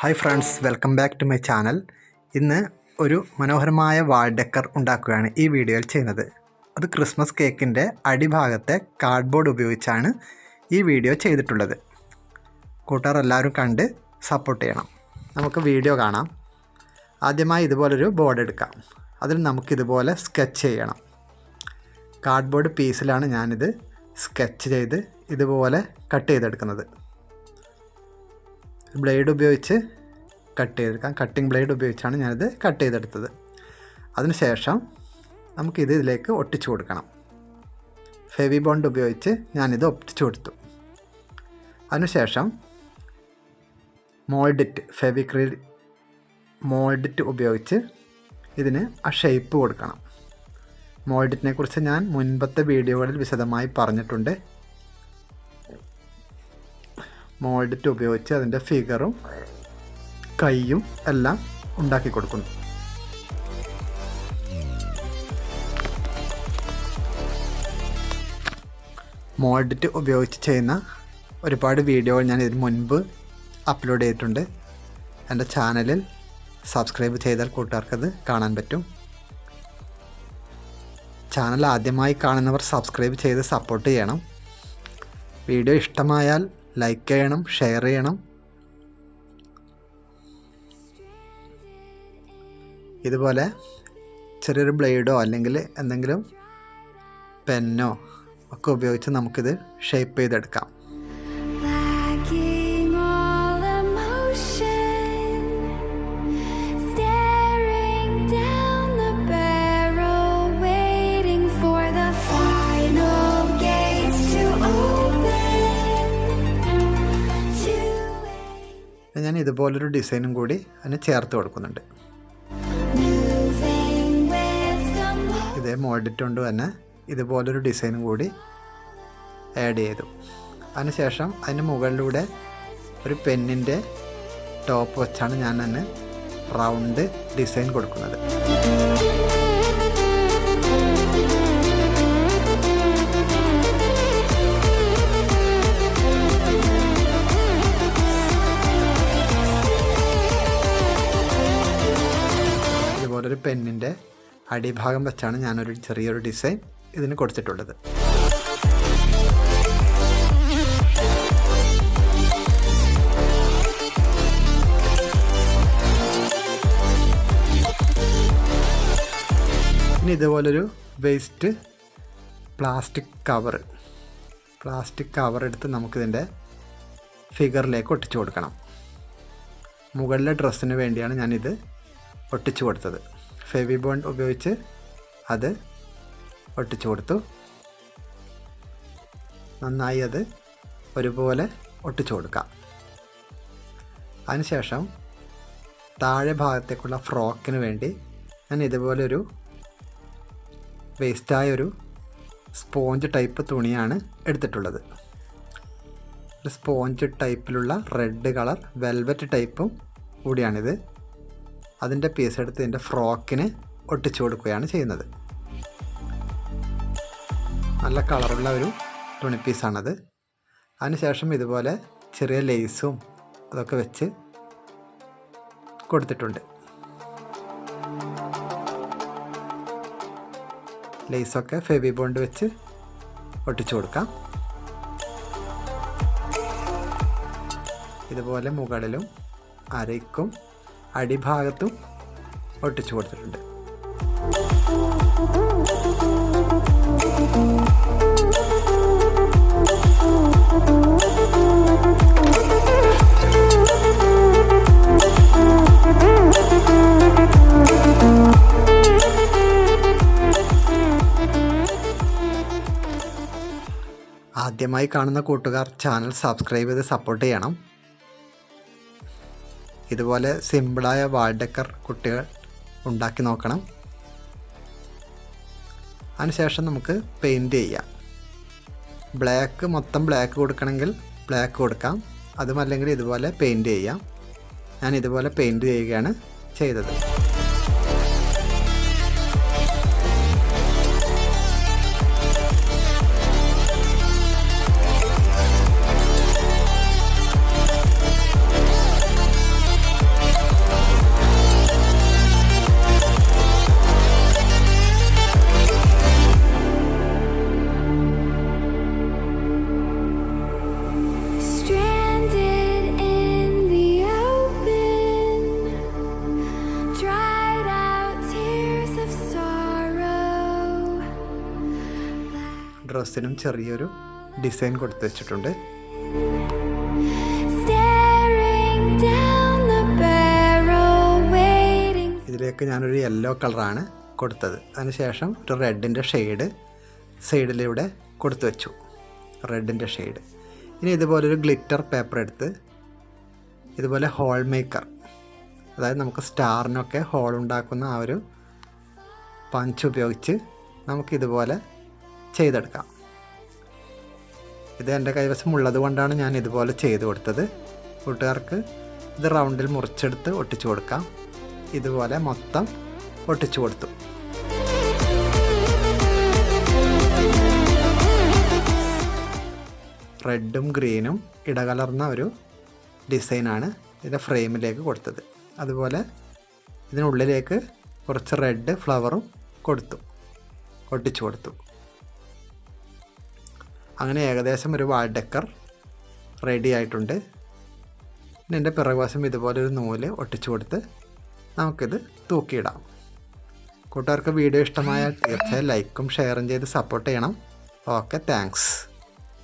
Hi friends welcome back to my channel ഇന്ന് ഒരു മനോഹരമായ വാൾ ഡെക്കർ ഉണ്ടാക്കുകയാണ് ഈ വീഡിയോയിൽ ചെയ്യുന്നത്. അത് ക്രിസ്മസ് കേക്കിന്റെ അടിഭാഗത്തെ കാർഡ്ബോർഡ് ഉപയോഗിച്ചാണ് ഈ വീഡിയോ ചെയ്തിട്ടുള്ളത്. കൂട്ടുകാർ എല്ലാവരും കണ്ട് സപ്പോർട്ട് ചെയ്യണം. നമുക്ക് വീഡിയോ കാണാം. ആദ്യമായി ഇതുപോലൊരു ബോർഡ് എടുക്കാം. അതിൽ നമുക്കിതുപോലെ സ്കെച്ച് ചെയ്യണം. കാർഡ്ബോർഡ് പീസിലാണ് ഞാനിത് സ്കെച്ച് ചെയ്ത് ഇതുപോലെ കട്ട് ചെയ്തെടുക്കുന്നത്. ബ്ലേഡ് ഉപയോഗിച്ച് കട്ട് ചെയ്തെടുക്കാം കട്ടിംഗ് ബ്ലേഡ് ഉപയോഗിച്ചാണ് ഞാനിത് കട്ട് ചെയ്തെടുത്തത്. അതിനുശേഷം നമുക്കിത് ഇതിലേക്ക് ഒട്ടിച്ചു കൊടുക്കണം. ഫെവി ബോണ്ട് ഉപയോഗിച്ച് ഞാനിത് ഒട്ടിച്ചു കൊടുത്തു. അതിനുശേഷം മോൾഡിറ്റ് ഫെവിക്രിൽ മോൾഡിറ്റ് ഉപയോഗിച്ച് ഇതിന് ആ ഷേപ്പ് കൊടുക്കണം. മോൾഡിറ്റിനെ കുറിച്ച് ഞാൻ മുൻപത്തെ വീഡിയോകളിൽ വിശദമായി പറഞ്ഞിട്ടുണ്ട്. മോൾഡിറ്റ് ഉപയോഗിച്ച് അതിന്റെ ഫിഗറും കൈയും എല്ലാം ഉണ്ടാക്കി കൊടുക്കുന്നു. മോൾഡിറ്റ് ഉപയോഗിച്ച് ചെയ്യുന്ന ഒരുപാട് വീഡിയോകൾ ഞാൻ ഇതിന് മുൻപ് അപ്ലോഡ് ചെയ്തിട്ടുണ്ട്. എന്റെ ചാനലിൽ സബ്സ്ക്രൈബ് ചെയ്താൽ കൂട്ടുകാർക്കത് കാണാൻ പറ്റും. ചാനൽ ആദ്യമായി കാണുന്നവർ സബ്സ്ക്രൈബ് ചെയ്ത് സപ്പോർട്ട് ചെയ്യണം. വീഡിയോ ഇഷ്ടമായാൽ ലൈക്ക് ചെയ്യണം ഷെയർ ചെയ്യണം. ഇതുപോലെ ചെറിയൊരു ബ്ലേഡോ അല്ലെങ്കിൽ എന്തെങ്കിലും പെന്നോ ഒക്കെ ഉപയോഗിച്ച് നമുക്കിത് ഷേപ്പ് ചെയ്തെടുക്കാം. ഇതുപോലൊരു ഡിസൈനും കൂടി അതിന് ചേർത്ത് കൊടുക്കുന്നുണ്ട്. ഇതേ കൊണ്ട് തന്നെ ഇതുപോലൊരു ഡിസൈനും കൂടി ആഡ് ചെയ്തു അതിനുശേഷം അതിന് മുകളിലൂടെ ഒരു പെന്നിന്റെ ടോപ്പ് വെച്ചാണ് ഞാൻ തന്നെ റൗണ്ട് ഡിസൈൻ കൊടുക്കുന്നത് പെന്നിന്റെ അടിഭാഗം വെച്ചാണ് ഞാനൊരു ചെറിയൊരു ഡിസൈൻ ഇതിന് കൊടുത്തിട്ടുള്ളത്. ഇനി ഇതുപോലൊരു waste plastic cover plastic cover എടുത്ത് നമുക്കിതിന്റെ ഫിഗറിലേക്ക് ഒട്ടിച്ചു കൊടുക്കണം. മുകളിലെ ഡ്രസ്സിന് വേണ്ടിയാണ് ഞാനിത് ഒട്ടിച്ചു കൊടുത്തത്. ഫെവി ബോണ്ട് ഉപയോഗിച്ച് അത് ഒട്ടിച്ചു കൊടുത്തു. നന്നായി അത് ഒരുപോലെ ഒട്ടിച്ചു കൊടുക്കാം. അതിനുശേഷം താഴെ ഭാഗത്തേക്കുള്ള ഫ്രോക്കിന് വേണ്ടി ഞാൻ ഇതുപോലെ ഒരു വേസ്റ്റായ ഒരു സ്പോഞ്ച് ടൈപ്പ് തുണിയാണ് എടുത്തിട്ടുള്ളത്. ഒരു സ്പോഞ്ച് ടൈപ്പിലുള്ള റെഡ് കളർ വെൽവെറ്റ് ടൈപ്പും കൂടിയാണിത്. അതിന്റെ പീസ് എടുത്ത് ഇതിന്റെ ഫ്രോക്കിന് ഒട്ടിച്ചു കൊടുക്കുകയാണ് ചെയ്യുന്നത്. നല്ല കളറുള്ള ഒരു തുണി പീസാണത് അതിനുശേഷം ഇതുപോലെ ചെറിയ ലേസും അതൊക്കെ വെച്ച് കൊടുത്തിട്ടുണ്ട്. ലേസൊക്കെ ഫെവി ബോണ്ട് വെച്ച് ഒട്ടിച്ചു കൊടുക്കാം. ഇതുപോലെ മുകളിലും അരയ്ക്കും അടിഭാഗത്തും ഒട്ടിച്ചു കൊടുത്തിട്ടുണ്ട്. ആദ്യമായി കാണുന്ന കൂട്ടുകാർ ചാനൽ സബ്സ്ക്രൈബ് ചെയ്ത് സപ്പോർട്ട് ചെയ്യണം. ഇതുപോലെ സിമ്പിളായ വാൾഡക്കർ കുട്ടികൾ ഉണ്ടാക്കി നോക്കണം. അതിനുശേഷം നമുക്ക് പെയിന്റ് ചെയ്യാം. ബ്ലാക്ക് മൊത്തം ബ്ലാക്ക് കൊടുക്കണമെങ്കിൽ ബ്ലാക്ക് കൊടുക്കാം. അതുമല്ലെങ്കിൽ ഇതുപോലെ പെയിന്റ് ചെയ്യാം. ഞാൻ ഇതുപോലെ പെയിന്റ് ചെയ്യുകയാണ് ചെയ്തത്. ഡ്രസ്സിനും ചെറിയൊരു ഡിസൈൻ കൊടുത്തു വെച്ചിട്ടുണ്ട്. ഇതിലേക്ക് ഞാനൊരു യെല്ലോ കളറാണ് കൊടുത്തത്. അതിനുശേഷം ഒരു റെഡിന്റെ ഷെയ്ഡ് സൈഡിലൂടെ കൊടുത്തു വെച്ചു. റെഡിന്റെ ഷെയ്ഡ് ഇനി ഇതുപോലൊരു ഗ്ലിറ്റർ പേപ്പർ എടുത്ത് ഇതുപോലെ ഹോൾ മേക്കർ അതായത് നമുക്ക് സ്റ്റാറിനൊക്കെ ഹോൾ ഉണ്ടാക്കുന്ന ആ ഒരു പഞ്ച് ഉപയോഗിച്ച് നമുക്കിതുപോലെ ചെയ്തെടുക്കാം. ഇത് എന്റെ കൈവശം ഉള്ളത് കൊണ്ടാണ് ഞാൻ ഇതുപോലെ ചെയ്തു കൊടുത്തത്. കൂട്ടുകാർക്ക് ഇത് റൗണ്ടിൽ മുറിച്ചെടുത്ത് ഒട്ടിച്ചു കൊടുക്കാം. ഇതുപോലെ മൊത്തം ഒട്ടിച്ചു കൊടുത്തു. റെഡും ഗ്രീനും ഇടകലർന്ന ഒരു ഡിസൈനാണ് ഇതിന്റെ ഫ്രെയിമിലേക്ക് കൊടുത്തത്. അതുപോലെ ഇതിനുള്ളിലേക്ക് കുറച്ച് റെഡ് ഫ്ലവറും കൊടുത്തു. ഒട്ടിച്ചു കൊടുത്തു. അങ്ങനെ ഏകദേശം ഒരു വാൾഡക്കർ റെഡി ആയിട്ടുണ്ട്. പിന്നെ എന്റെ പിറകുവശം ഇതുപോലെ ഒരു നൂൽ ഒട്ടിച്ചു കൊടുത്ത് നമുക്കിത് തൂക്കിയിടാം. കൂട്ടുകാർക്ക് വീഡിയോ ഇഷ്ടമായാൽ തീർച്ചയായും ലൈക്കും ഷെയറും ചെയ്ത് സപ്പോർട്ട് ചെയ്യണം. Okay thanks